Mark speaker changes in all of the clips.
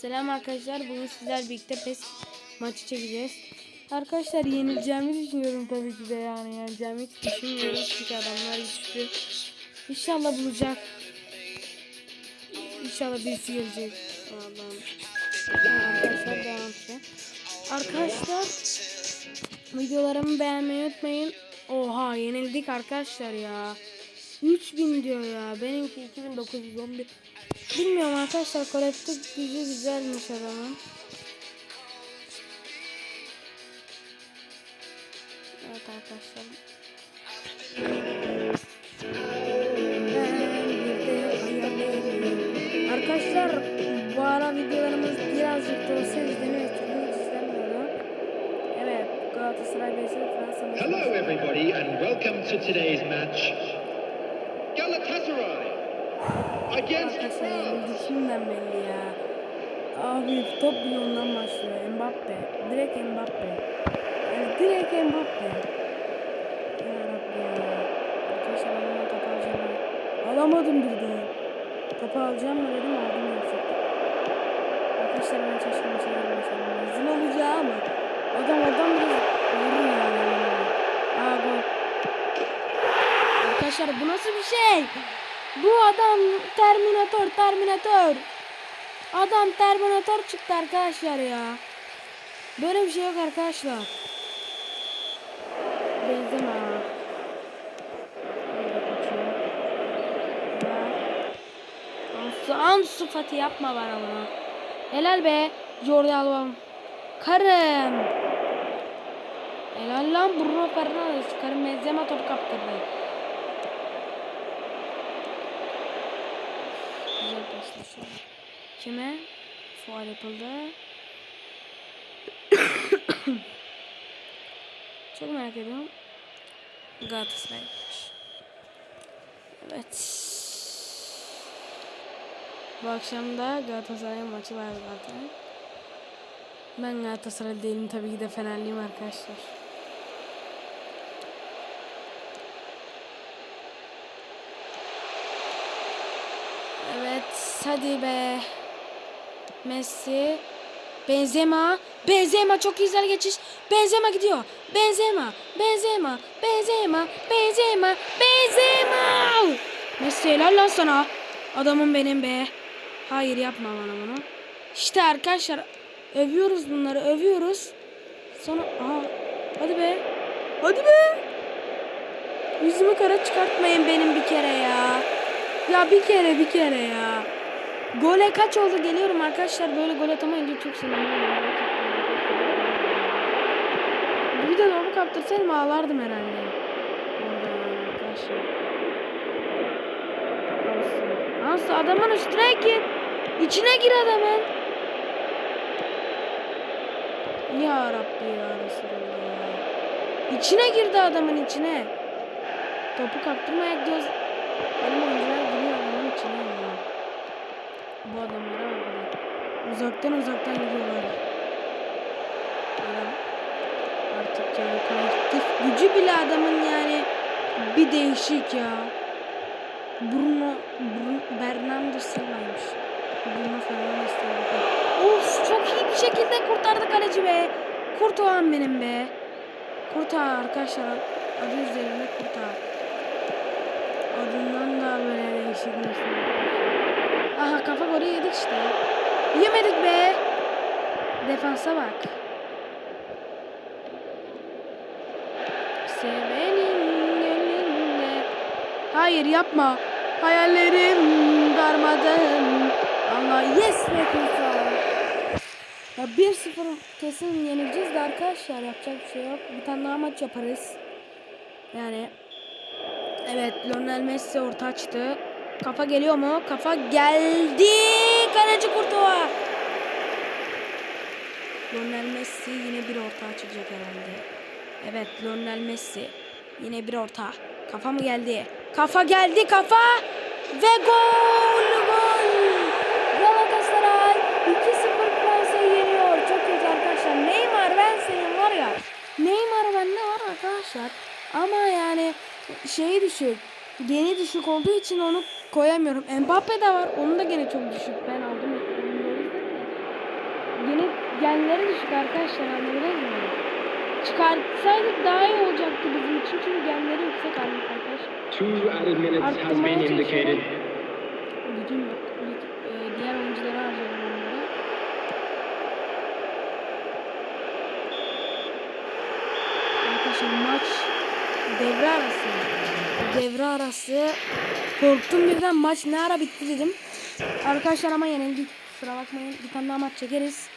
Speaker 1: Selam arkadaşlar. Bugün sizler birlikte PES maçı çekeceğiz. Arkadaşlar yenileceğimi düşünüyorum tabii ki de yani yenileceğimi hiç düşünmüyorum çünkü adamlar güçlü. İnşallah bulacak. İnşallah birisi gelecek. Allah'ım. Arkadaşlar devam ki. Arkadaşlar videolarımı beğenmeyi unutmayın. Oha yenildik arkadaşlar ya. 3000 diyor ya. Benimki 2911. Bilmiyorum arkadaşlar kolektif gücü güzelmiş adamın. Evet arkadaşlar. Arkadaşlar bu ara videolarımız birazcık da olsa hiç izlenmiyor. Evet Galatasaray vs Fransa.
Speaker 2: Hello, everybody, and welcome to today's match. Galatasaray France.
Speaker 1: yenildik şimdiden belli ya. Abi top bile ondan başlıyor. Mbappe. Direkt Mbappe. Yani direkt Mbappe. Ya Rabbi ya. Arkadaşlar ben bundan topu alacağım. Alamadım bir de. Topu alacağım mı dedim aldım gerçekten. Arkadaşlar ben keşke maça girmeseydim. Rezil olacağı ama. Adam oradan biraz vurur yani. Aa gol. Arkadaşlar bu nasıl bir şey? Bu adam Terminator, Terminator. Adam Terminator çıktı arkadaşlar ya. Böyle bir şey yok arkadaşlar. Benzeme. Ansu, Ansu Fati yapma bana bunu. Helal be. Jordi Alba. Karım. Helal lan Bruno Fernandes. Karım Benzema top kaptırdı. Güzel paslaşıyor. Kime? Fuar yapıldı. Çok merak ediyorum. Galatasaray'mış. Evet. Bu akşam da Galatasaray maçı var zaten. Ben Galatasaray değilim tabii ki de Fenerliyim arkadaşlar. Evet hadi be. Messi. Benzema. Benzema çok güzel geçiş. Benzema gidiyor. Benzema. Benzema. Benzema. Benzema. Benzema. Messi helal lan sana. Adamım benim be. Hayır yapma bana bunu. İşte arkadaşlar övüyoruz bunları övüyoruz. Sonra aha hadi be. Hadi be. Yüzümü kara çıkartmayın benim bir kere ya. Ya bir kere bir kere ya. Gole kaç oldu geliyorum arkadaşlar. Böyle gol atamayınca çok sinirleniyorum. Bir de topu kaptırsaydım ağlardım herhalde. Orada arkadaşlar. Ansı adamın üstüne gir. İçine gir adamın. Ya Rabbi ya Resulallah. İçine girdi adamın içine. Topu kaptırmaya gidiyoruz. Benim oyuncular giriyor adamın içine ya. Bu adamlara bak. Uzaktan uzaktan gidiyorlar. Adam artık yani kolektif gücü bile adamın yani bir değişik ya. Bruno, Bruno Bernardo Silva'ymış. Bruno Fernandes. Of çok iyi bir şekilde kurtardı kaleci be. Kurtuğan benim be. Kurtağı arkadaşlar adı üzerinde kurtağı. Adından da böyle değişik mesela. Aha kafa golü yedik işte. Yemedik be. Defansa bak. Sevenin gönlünde. Hayır yapma. Hayallerim darmadağın. Allah yes be kurtar. Ya 1-0 kesin yenileceğiz de arkadaşlar yapacak bir şey yok. Bir tane daha maç yaparız. Yani Evet Lionel Messi orta açtı. Kafa geliyor mu? Kafa geldi. Kaleci Kurtuğa. Lionel Messi yine bir orta açacak herhalde. Evet Lionel Messi. Yine bir orta. Kafa mı geldi? Kafa geldi kafa. Ve gol gol. Galatasaray 2-0 Fransa'yı yeniyor. Çok kötü arkadaşlar. Neymar ben senin var ya. Neymar bende var arkadaşlar. Ama yani şeyi düşük. Geni düşük olduğu için onu koyamıyorum. Mbappe de var. Onun da gene çok düşük. Ben aldım. de. genleri düşük arkadaşlar anladınız mı? Çıkartsaydık daha iyi olacaktı bizim için çünkü genleri yüksek arkadaşlar.
Speaker 3: Two added minutes has been
Speaker 1: Arttırmaya
Speaker 3: indicated.
Speaker 1: çalışıyorum. Gücüm yok. E, diğer oyunculara onları. Arkadaşlar maç devre arası. Devre arası korktum birden maç ne ara bitti dedim. Arkadaşlar ama yenildik. Kusura bakmayın. Bir tane daha maç çekeriz.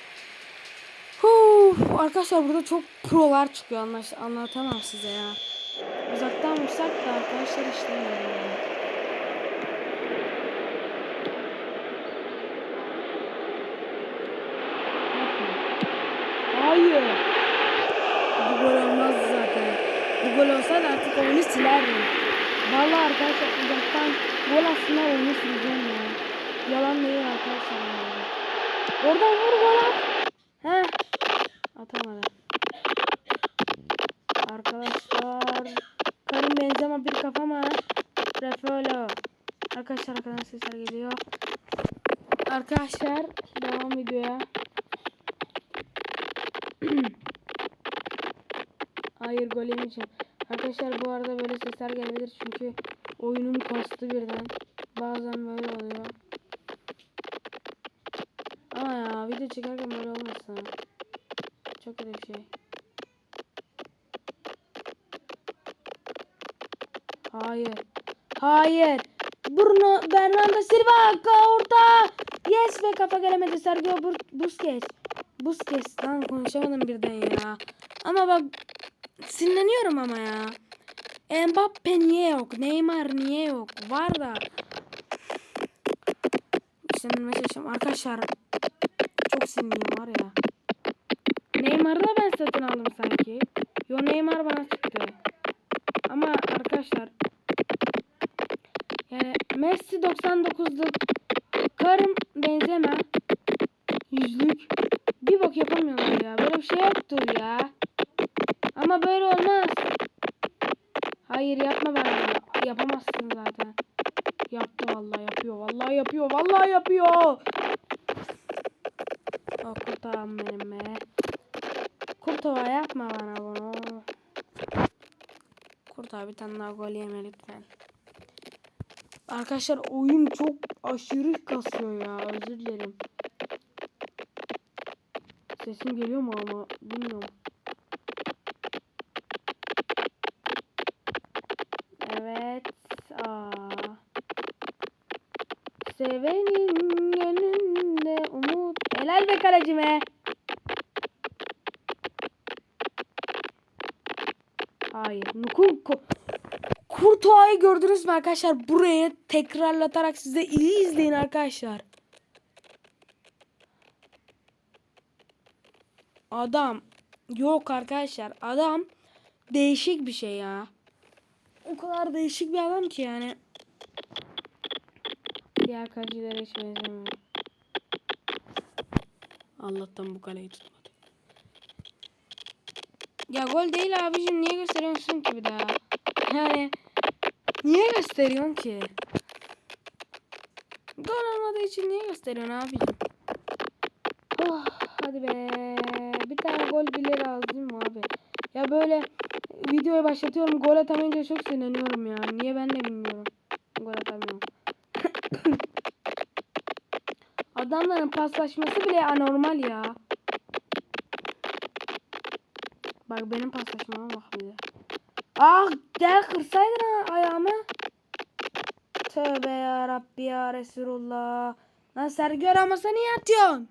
Speaker 1: Huh, arkadaşlar burada çok prolar çıkıyor anlaş anlatamam size ya. Uzaktan vursak da arkadaşlar işlemiyor yani. Hayır. Bu gol olmaz zaten. Bu gol olsaydı artık oyunu silerdim. Vallahi arkadaşlar uzaktan gol aslında oyunu sileceğim ya. Yalan değil arkadaşlar. Oradan vur gol at. Heh. Atamadı. Arkadaşlar. Karim Benzema bir kafa mı? Refolo. Arkadaşlar arkadan sesler geliyor. Arkadaşlar devam videoya. Hayır gol yemeyeceğim. Arkadaşlar bu arada böyle sesler gelebilir çünkü oyunum kastı birden. Bazen böyle oluyor. Ama ya video çekerken böyle olmasın. Çok kötü bir şey. Hayır. Hayır. Bruno Bernardo Silva orta. Yes be kafa gelemedi Sergio Busquets. Busquets lan konuşamadım birden ya. Ama bak sinirleniyorum ama ya. Mbappe niye yok? Neymar niye yok? Var da. Sinirlenmeye çalışıyorum. Arkadaşlar çok sinirliyim var ya. Neymar'ı da ben satın aldım sanki. Yo Neymar bana çıktı. Ama arkadaşlar yani Messi 99'luk Hayır yapma ben. Yapamazsın zaten. Yaptı vallahi yapıyor. Vallahi yapıyor. Vallahi yapıyor. Oh kurtağım benim be. Kurtova yapma bana bunu. Kurtağa bir tane daha gol yeme lütfen. Arkadaşlar oyun çok aşırı kasıyor ya. Özür dilerim. Sesim geliyor mu ama bilmiyorum. Evet. Aa. Sevenin gönlünde be kalecime. Hayır. Nukunku. Kurtuğa'yı gördünüz mü arkadaşlar? Buraya tekrarlatarak size iyi izleyin arkadaşlar. Adam yok arkadaşlar. Adam değişik bir şey ya. O kadar değişik bir adam ki yani. Diğer kalecilere hiç benzemiyor. Allah'tan bu kaleyi tutmadı. Ya gol değil abicim niye gösteriyorsun ki bir daha? Yani niye gösteriyorsun ki? Gol olmadığı için niye gösteriyorsun abicim? Oh, hadi be. Bir tane gol bile lazım abi? Ya böyle videoyu başlatıyorum gol atamayınca çok sinirleniyorum ya. Niye ben de bilmiyorum. Gol atamıyorum. Adamların paslaşması bile anormal ya. Bak benim paslaşmama bak bir de. Ah gel kırsaydın ha ayağımı. Tövbe ya Rabbi ya Resulullah. Lan Sergio Ramos'a niye atıyorsun?